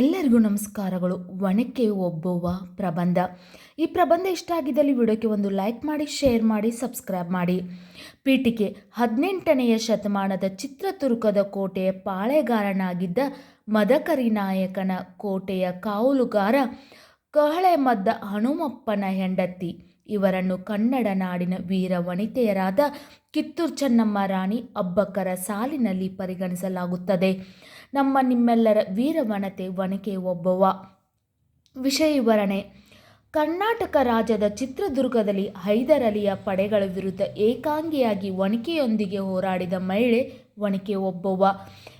ಎಲ್ಲರಿಗೂ ನಮಸ್ಕಾರಗಳು. ಒಣಕೆ ಒಬ್ಬುವ ಪ್ರಬಂಧ. ಈ ಪ್ರಬಂಧ ಇಷ್ಟ ಆಗಿದ್ದಲ್ಲಿ ವಿಡಿಯೋಕ್ಕೆ ಒಂದು ಲೈಕ್ ಮಾಡಿ, ಶೇರ್ ಮಾಡಿ, ಸಬ್ಸ್ಕ್ರೈಬ್ ಮಾಡಿ. ಪೀಠಿಕೆ ಹದಿನೆಂಟನೆಯ ಶತಮಾನದ ಚಿತ್ರದುರ್ಗದ ಕೋಟೆಯ ಪಾಳೆಗಾರನಾಗಿದ್ದ ಮದಕರಿ ನಾಯಕನ ಕೋಟೆಯ ಕಾವಲುಗಾರ ಕಹಳೆ ಮದ್ದ ಹನುಮಪ್ಪನ ಹೆಂಡತಿ. ಇವರನ್ನು ಕನ್ನಡ ನಾಡಿನ ವೀರ ವನಿತೆಯರಾದ ಕಿತ್ತೂರು ಚೆನ್ನಮ್ಮ ರಾಣಿ ಅಬ್ಬಕ್ಕರ ಸಾಲಿನಲ್ಲಿ ಪರಿಗಣಿಸಲಾಗುತ್ತದೆ. ನಮ್ಮ ನಿಮ್ಮೆಲ್ಲರ ವೀರವನತೆ ಒನಕೆ ಒಬ್ಬವ. ವಿಷಯ ವಿವರಣೆ ಕರ್ನಾಟಕ ರಾಜ್ಯದ ಚಿತ್ರದುರ್ಗದಲ್ಲಿ ಹೈದರಲಿಯ ಪಡೆಗಳ ವಿರುದ್ಧ ಏಕಾಂಗಿಯಾಗಿ ವಣಿಕೆಯೊಂದಿಗೆ ಹೋರಾಡಿದ ಮಹಿಳೆ ಒನಕೆ ಒಬ್ಬವ್ವ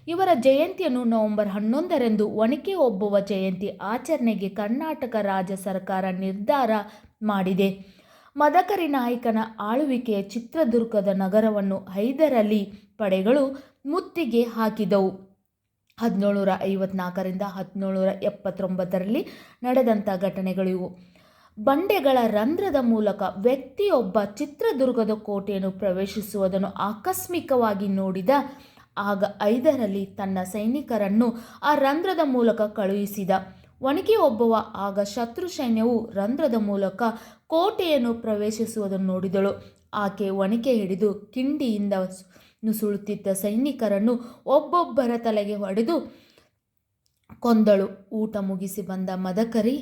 ಇವರ ಜಯಂತಿಯನ್ನು ನವೆಂಬರ್ ಹನ್ನೊಂದರಂದು ಒನಕೆ ಒಬ್ಬವ ಜಯಂತಿ ಆಚರಣೆಗೆ ಕರ್ನಾಟಕ ರಾಜ್ಯ ಸರ್ಕಾರ ನಿರ್ಧಾರ ಮಾಡಿದೆ. ಮದಕರಿ ನಾಯಕನ ಆಳ್ವಿಕೆಯ ಚಿತ್ರದುರ್ಗದ ನಗರವನ್ನು ಹೈದರಲಿ ಪಡೆಗಳು ಮುತ್ತಿಗೆ ಹಾಕಿದವು. ಹದಿನೇಳುನೂರ ಐವತ್ನಾಲ್ಕರಿಂದ ಹದಿನೇಳುನೂರ ಎಪ್ಪತ್ತೊಂಬತ್ತರಲ್ಲಿ ನಡೆದಂಥ ಘಟನೆಗಳಿವು ಬಂಡೆಗಳ ರಂಧ್ರದ ಮೂಲಕ ವ್ಯಕ್ತಿಯೊಬ್ಬ ಚಿತ್ರದುರ್ಗದ ಕೋಟೆಯನ್ನು ಪ್ರವೇಶಿಸುವುದನ್ನು ಆಕಸ್ಮಿಕವಾಗಿ ನೋಡಿದ ಆಗ ಐದರಲ್ಲಿ ತನ್ನ ಸೈನಿಕರನ್ನು ಆ ರಂಧ್ರದ ಮೂಲಕ ಕಳುಹಿಸಿದ. ಒಣಗಿ ಒಬ್ಬವ ಆಗ ಶತ್ರು ಸೈನ್ಯವು ರಂಧ್ರದ ಮೂಲಕ ಕೋಟೆಯನ್ನು ಪ್ರವೇಶಿಸುವುದನ್ನು ನೋಡಿದಳು. ಆಕೆ ಒಣಿಕೆ ಹಿಡಿದು ಕಿಂಡಿಯಿಂದ ನುಸುಳುತ್ತಿದ್ದ ಸೈನಿಕರನ್ನು ಒಬ್ಬೊಬ್ಬರ ತಲೆಗೆ ಹೊಡೆದು ಕೊಂದಳು. ಊಟ ಮುಗಿಸಿ ಬಂದ ಮದಕರಿ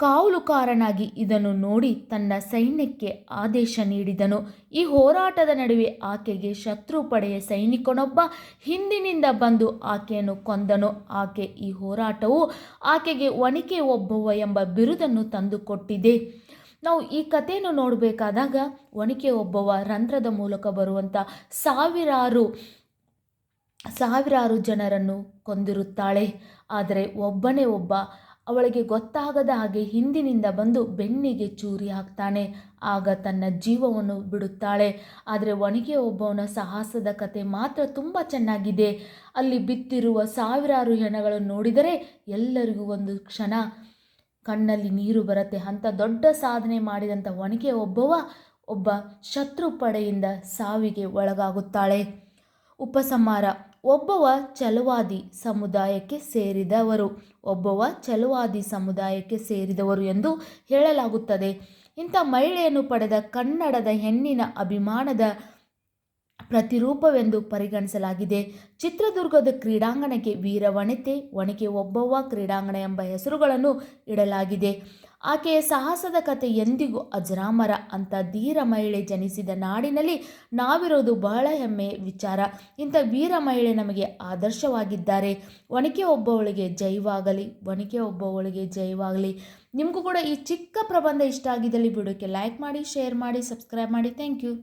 ಕಾವಲುಕಾರನಾಗಿ ಇದನ್ನು ನೋಡಿ ತನ್ನ ಸೈನ್ಯಕ್ಕೆ ಆದೇಶ ನೀಡಿದನು. ಈ ಹೋರಾಟದ ನಡುವೆ ಆಕೆಗೆ ಶತ್ರು ಪಡೆಯ ಸೈನಿಕನೊಬ್ಬ ಹಿಂದಿನಿಂದ ಬಂದು ಆಕೆಯನ್ನು ಕೊಂದನು. ಆಕೆ ಈ ಹೋರಾಟವು ಆಕೆಗೆ ಒಣಿಕೆ ಒಬ್ಬವ ಎಂಬ ಬಿರುದನ್ನು ತಂದುಕೊಟ್ಟಿದೆ. ನಾವು ಈ ಕಥೆಯನ್ನು ನೋಡಬೇಕಾದಾಗ ಒಣಿಕೆ ಒಬ್ಬವ ರಂಧ್ರದ ಮೂಲಕ ಬರುವಂಥ ಸಾವಿರಾರು ಸಾವಿರಾರು ಜನರನ್ನು ಕೊಂದಿರುತ್ತಾಳೆ. ಆದರೆ ಒಬ್ಬನೇ ಒಬ್ಬ ಅವಳಿಗೆ ಗೊತ್ತಾಗದ ಹಾಗೆ ಹಿಂದಿನಿಂದ ಬಂದು ಬೆನ್ನಿಗೆ ಚೂರಿ ಹಾಕ್ತಾನೆ. ಆಗ ತನ್ನ ಜೀವವನ್ನು ಬಿಡುತ್ತಾಳೆ. ಆದರೆ ಒಣಗೆ ಒಬ್ಬವನ ಸಾಹಸದ ಕತೆ ಮಾತ್ರ ತುಂಬ ಚೆನ್ನಾಗಿದೆ. ಅಲ್ಲಿ ಬಿತ್ತಿರುವ ಸಾವಿರಾರು ಹೆಣಗಳನ್ನು ನೋಡಿದರೆ ಎಲ್ಲರಿಗೂ ಒಂದು ಕ್ಷಣ ಕಣ್ಣಲ್ಲಿ ನೀರು ಬರುತ್ತೆ. ಅಂಥ ದೊಡ್ಡ ಸಾಧನೆ ಮಾಡಿದಂಥ ಒಣಗೆ ಒಬ್ಬವ ಒಬ್ಬ ಶತ್ರು ಪಡೆಯಿಂದ ಸಾವಿಗೆ ಒಳಗಾಗುತ್ತಾಳೆ. ಉಪಸಂಹಾರ. ಒಬ್ಬವ ಚಲವಾದಿ ಸಮುದಾಯಕ್ಕೆ ಸೇರಿದವರು. ಒಬ್ಬವ ಚಲವಾದಿ ಸಮುದಾಯಕ್ಕೆ ಸೇರಿದವರು ಎಂದು ಹೇಳಲಾಗುತ್ತದೆ. ಇಂಥ ಮಹಿಳೆಯನ್ನು ಪಡೆದ ಕನ್ನಡದ ಹೆಣ್ಣಿನ ಅಭಿಮಾನದ ಪ್ರತಿರೂಪವೆಂದು ಪರಿಗಣಿಸಲಾಗಿದೆ. ಚಿತ್ರದುರ್ಗದ ಕ್ರೀಡಾಂಗಣಕ್ಕೆ ವೀರವನಿತೆ ಒಣಕೆ ಒಬ್ಬವ್ವ ಕ್ರೀಡಾಂಗಣ ಎಂಬ ಹೆಸರುಗಳನ್ನು ಇಡಲಾಗಿದೆ. ಆಕೆಯ ಸಾಹಸದ ಕತೆ ಎಂದಿಗೂ ಅಜರಾಮರ ಅಂತ ಧೀರ ಮಹಿಳೆ ಜನಿಸಿದ ನಾಡಿನಲ್ಲಿ ನಾವಿರೋದು ಬಹಳ ಹೆಮ್ಮೆ ವಿಚಾರ. ಇಂಥ ವೀರ ಮಹಿಳೆ ನಮಗೆ ಆದರ್ಶವಾಗಿದ್ದಾರೆ. ಒಣಕೆ ಒಬ್ಬವಳಿಗೆ ಜೈವಾಗಲಿ ಒಣಕೆ ಒಬ್ಬವಳಿಗೆ ಜೈವಾಗಲಿ. ನಿಮಗೂ ಕೂಡ ಈ ಚಿಕ್ಕ ಪ್ರಬಂಧ ಇಷ್ಟ ಆಗಿದ್ದಲ್ಲಿ ವಿಡಿಯೋಕ್ಕೆ ಲೈಕ್ ಮಾಡಿ ಶೇರ್ ಮಾಡಿ ಸಬ್ಸ್ಕ್ರೈಬ್ ಮಾಡಿ. Thank you